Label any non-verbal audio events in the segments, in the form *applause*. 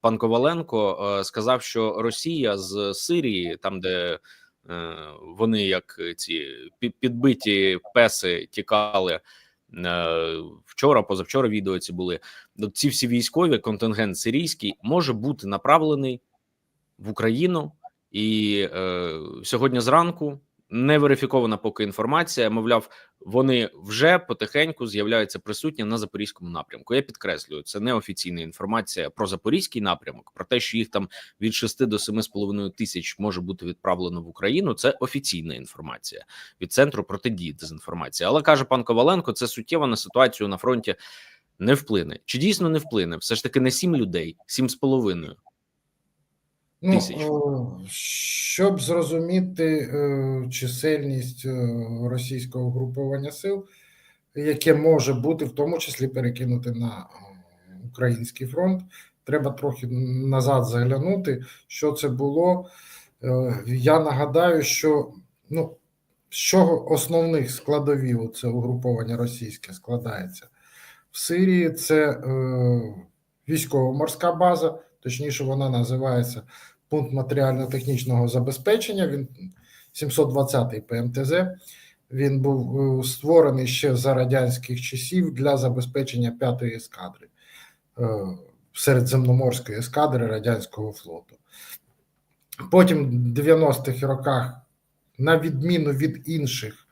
пан Коваленко е, сказав, що Росія з Сирії, там де е, вони як ці підбиті песи тікали. е, Вчора, позавчора відео ці були. Ці всі військові, контингент сирійський може бути направлений в Україну, і е, сьогодні зранку не верифікована поки інформація. Мовляв, вони вже потихеньку з'являються присутні на запорізькому напрямку. Я підкреслюю, це не офіційна інформація про запорізький напрямок, про те, що їх там від 6 до 7,5 тисяч може бути відправлено в Україну. Це офіційна інформація від центру протидії дезінформації. Але каже пан Коваленко, це суттєво на ситуацію на фронті не вплине. Чи дійсно не вплине? Все ж таки не 7 людей, 7,5. Ну, Тисяч. о, щоб зрозуміти е, чисельність е, російського угруповання сил, яке може бути, в тому числі перекинути на е, український фронт, треба трохи назад заглянути, що це було. Я нагадаю, що ну, чого основних складовів це угруповання російське складається в Сирії, це е, військово-морська база, точніше, вона називається пункт матеріально-технічного забезпечення. Він 720-й ПМТЗ. Він був е, створений ще за радянських часів для забезпечення п'ятої ескадри е, середземноморської ескадри радянського флоту. Потім в 90-х роках, на відміну від інших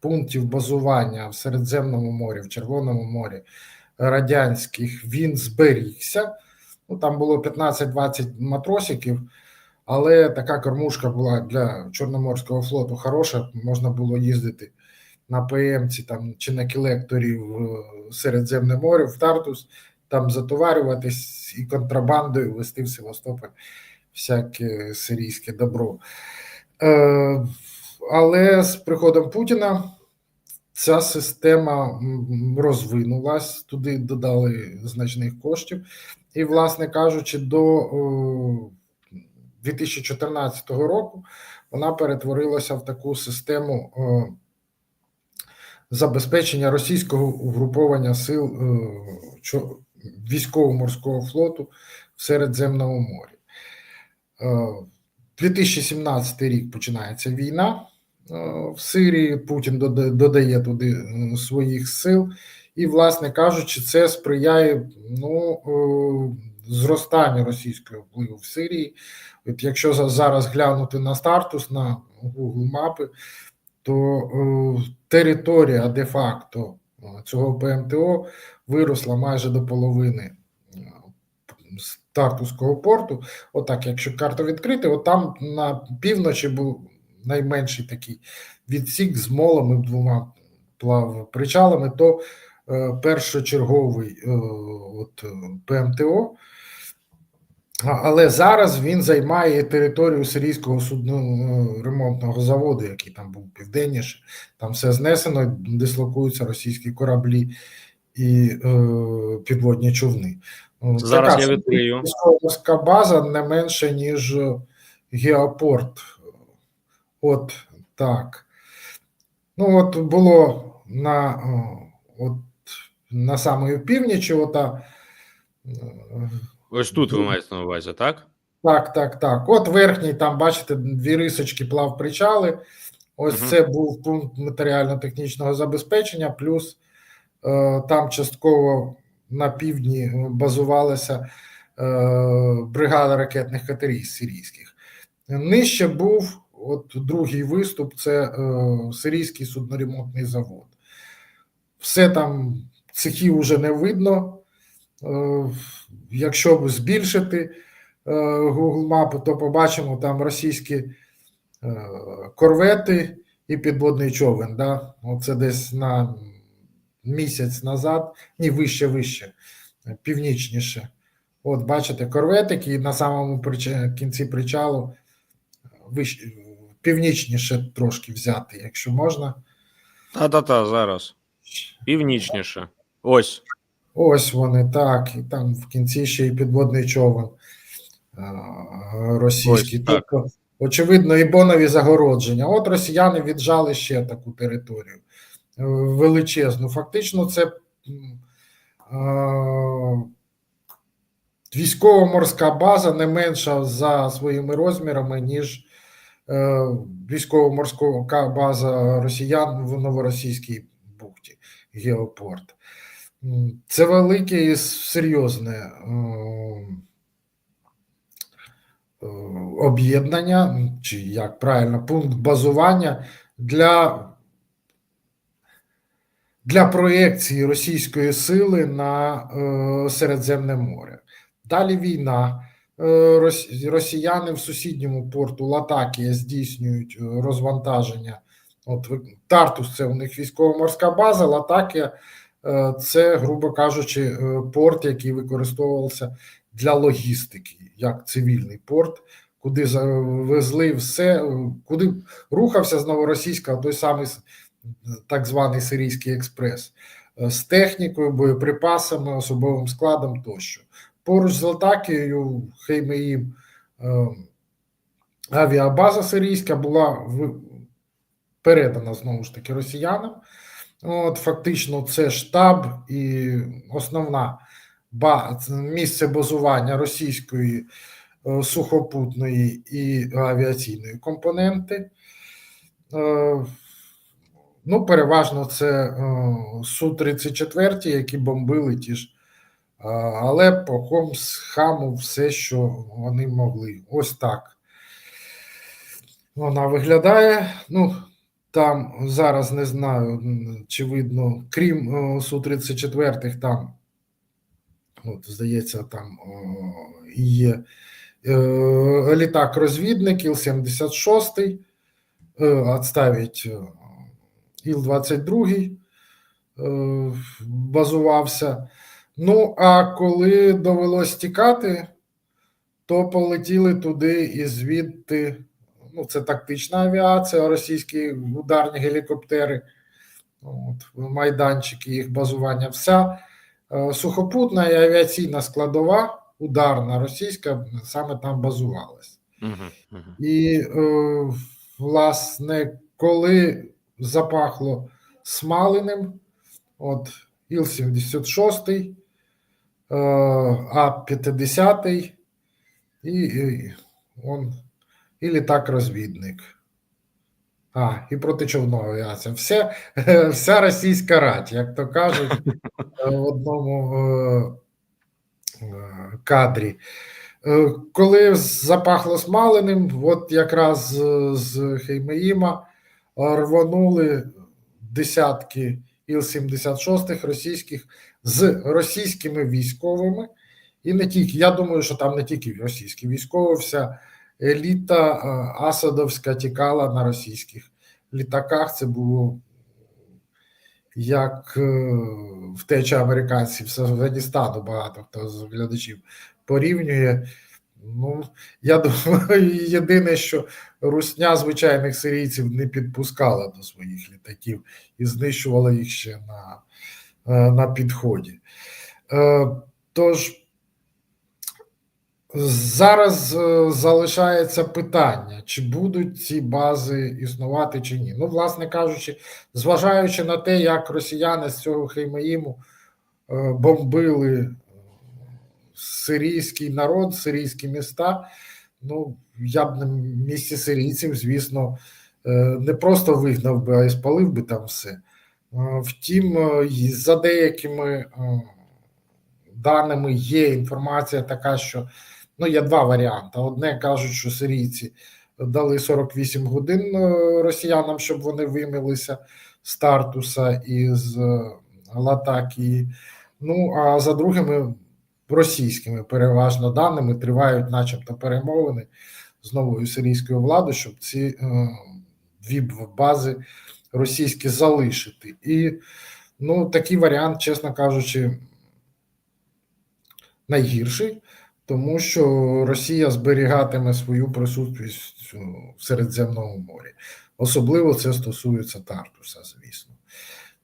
пунктів базування в Середземному морі, в Червоному морі радянських, він зберігся. Ну, там було 15-20 матросиків, але така кормушка була для Чорноморського флоту хороша. Можна було їздити на ПМці там, чи на кілекторі в Середземне море, в Тартус, там затоварюватись і контрабандою вести в Севастополь всяке сирійське добро. Е, але з приходом Путіна ця система розвинулась, туди додали значних коштів. І, власне кажучи, до о, 2014 року вона перетворилася в таку систему забезпечення російського угруповання сил чо- військово-морського флоту в Середземному морі. Е, 2017 рік починається війна е, в Сирії. Путін додає туди е, своїх сил, і, власне кажучи, це сприяє ну, зростанню російського впливу в Сирії. От якщо зараз глянути на стартус на Google мапи, то е, територія де-факто е, цього ПМТО виросла майже до половини е, стартуського порту. Отак, якщо карту відкрити, от там на півночі був найменший такий відсік з молами двома плав причалами, то першочерговий е, от, е, ПМТО. Але зараз він займає територію сирійського судно-ремонтного заводу, який там був південніше. Там все знесено, дислокуються російські кораблі і е, підводні човни. Зараз така я відкрию. Військово-морська база не менше, ніж геопорт. От так. Ну, от було на, от, на самої північі, ота. е, Ось тут ви маєте на увазі, так? Так, так, так. От верхній, там, бачите, дві рисочки плав причали. Ось Мгм. це був пункт матеріально-технічного забезпечення, плюс е, там частково на півдні базувалася е, бригада ракетних катерів сирійських. Нижче був от другий виступ це е, сирійський судноремонтний завод. Все там цехів вже не видно. Е, якщо збільшити е, Google мапу, то побачимо там російські е, корвети і підводний човен. Да? Оце десь на місяць назад, ні, вище, вище, північніше. От, бачите, корветик, і на самому кінці причалу вище, північніше трошки взяти, якщо можна. Та-та-та, зараз. Північніше. Ось. Ось вони так, і там в кінці ще й підводний човен російський. Ось так. тобто, очевидно, і бонові загородження. От росіяни віджали ще таку територію е, величезну. Фактично, це військово-морська база не менша за своїми розмірами, ніж е, військово-морська база росіян в Новоросійській бухті, Геопорт. Це велике і серйозне е, е, об'єднання, чи як правильно, пункт базування для, для проєкції російської сили на е, Середземне море. Далі війна. Росіяни в сусідньому порту Латакія здійснюють розвантаження. От Тартус це у них військово-морська база, Латакія це, грубо кажучи, е, порт, який використовувався для логістики, як цивільний порт, куди завезли все, е, куди рухався з Новоросійська той самий так званий Сирійський експрес е, з технікою, боєприпасами, особовим складом тощо. Поруч з Латакією Хеймеїм е, авіабаза сирійська була передана знову ж таки росіянам. От, фактично, це штаб і основна місце базування російської е, сухопутної і авіаційної компоненти. Е, Ну, переважно це е, Су-34, які бомбили ті ж а, але по Хомс хаму все, що вони могли. Ось так. Вона виглядає. Ну, там зараз не знаю, чи видно, крім е, Су-34, там, от, здається, там є е, літак-розвідник Іл-76, е, отставить е, Іл-22 е, базувався. Ну, а коли довелось тікати, то полетіли туди і звідти. Ну, це тактична авіація, російські ударні гелікоптери, от, майданчики їх базування. Вся е, сухопутна і авіаційна складова, ударна російська, саме там базувалась. Мгм, мгм. І, е, власне, коли запахло смаленим, от Іл-76, е, А-50 і, і, он, і літак-розвідник. А, і протичовнова авіація. Все, *laughs* вся російська рать, як то кажуть е, в одному е, е, кадрі. Коли запахло смаленим, от якраз з, Хеймеїма рвонули десятки Іл-76 російських з російськими військовими, і не тільки. Я думаю, що там не тільки російські військові, вся еліта е, Асадовська тікала на російських літаках. Це було як е, втеча американців з Афганістану, багато хто з глядачів порівнює. Ну, я *laughs* думаю, єдине, що русня звичайних сирійців не підпускала до своїх літаків і знищувала їх ще на, е, на підході. Тож зараз е, залишається питання, чи будуть ці бази існувати чи ні. Ну, власне кажучи, зважаючи на те, як росіяни з цього Хеймаїму е, бомбили сирійський народ, сирійські міста. Ну, я б на місці сирійців, звісно, е, не просто вигнав би, а й спалив би там все. Втім, за деякими даними є інформація така, що ну, є два варіанти. Одне кажуть, що сирійці дали 48 годин е, росіянам, щоб вони вимілися з Тартуса і з е, Латакії. Ну, а за другими російськими переважно даними тривають, начебто, перемовини з новою сирійською владою, щоб ці е, дві бази російські залишити. І ну, такий варіант, чесно кажучи, найгірший, тому що Росія зберігатиме свою присутність в Середземному морі. Особливо це стосується Тартуса, звісно.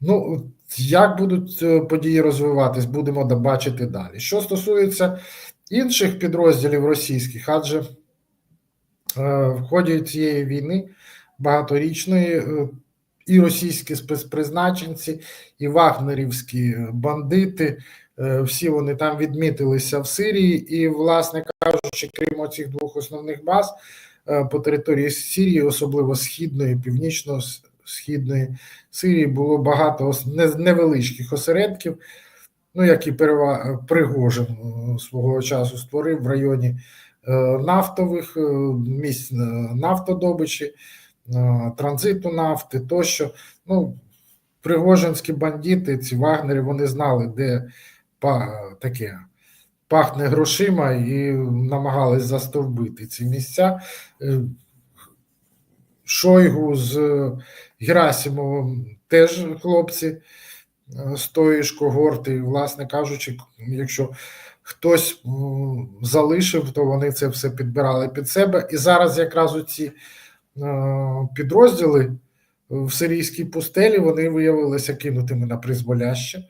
Ну, як будуть е, події розвиватись, будемо бачити далі. Що стосується інших підрозділів російських, адже е, в ході цієї війни багаторічної е, і російські спецпризначенці, і вагнерівські бандити Всі вони там відмітилися в Сирії, і, власне кажучи, крім оцих двох основних баз е, по території Сирії, особливо східної, північно-східної Сирії, було багато невеличких осередків. Ну, як і. Пригожин е, свого часу створив в районі е, нафтових е, місць е, нафтодобичі, е, транзиту нафти тощо. Ну, Пригожинські бандити, ці вагнери, вони знали, де таке пахне грошима, і намагались застовбити ці місця. Е, Шойгу з е, Герасимовим теж хлопці е, з тої ж когорти, власне кажучи, якщо хтось залишив, то вони це все підбирали під себе. І зараз якраз оці е, підрозділи в сирійській пустелі вони виявилися кинутими на призволяще.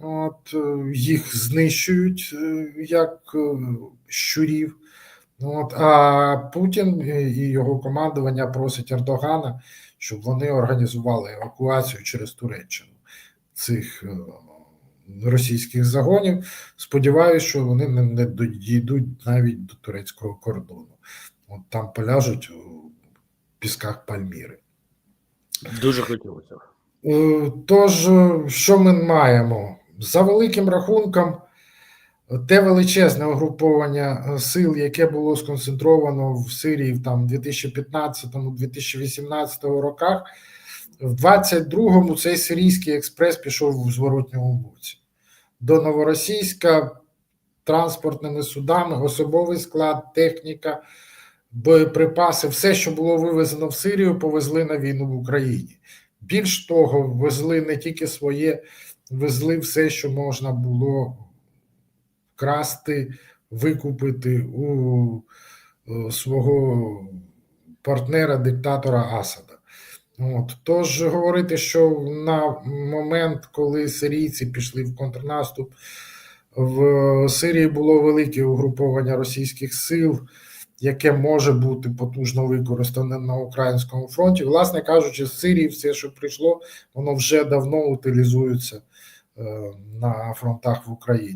От, е, їх знищують е, як е, щурів. От, а Путін і його командування просить Ердогана, щоб вони організували евакуацію через Туреччину цих російських загонів. Сподіваюсь, що вони не, дійдуть навіть до турецького кордону. От там поляжуть у пісках Пальміри. Дуже хотілося. Тож, що ми маємо? За великим рахунком, те величезне угруповання е, сил, яке було сконцентровано в Сирії в 2015-2018 роках, в 22-му цей сирійський експрес пішов в зворотньому боці. До Новоросійська транспортними судами, особовий склад, техніка, боєприпаси, все, що було вивезено в Сирію, повезли на війну в Україні. Більш того, везли не тільки своє, везли все, що можна було красти, викупити у е, свого партнера, диктатора Асада. От. Тож говорити, що на момент, коли сирійці пішли в контрнаступ, в Сирії було велике угруповання російських сил, яке може бути потужно використане на українському фронті. Власне кажучи, з Сирії все, що прийшло, воно вже давно утилізується е, на фронтах в Україні.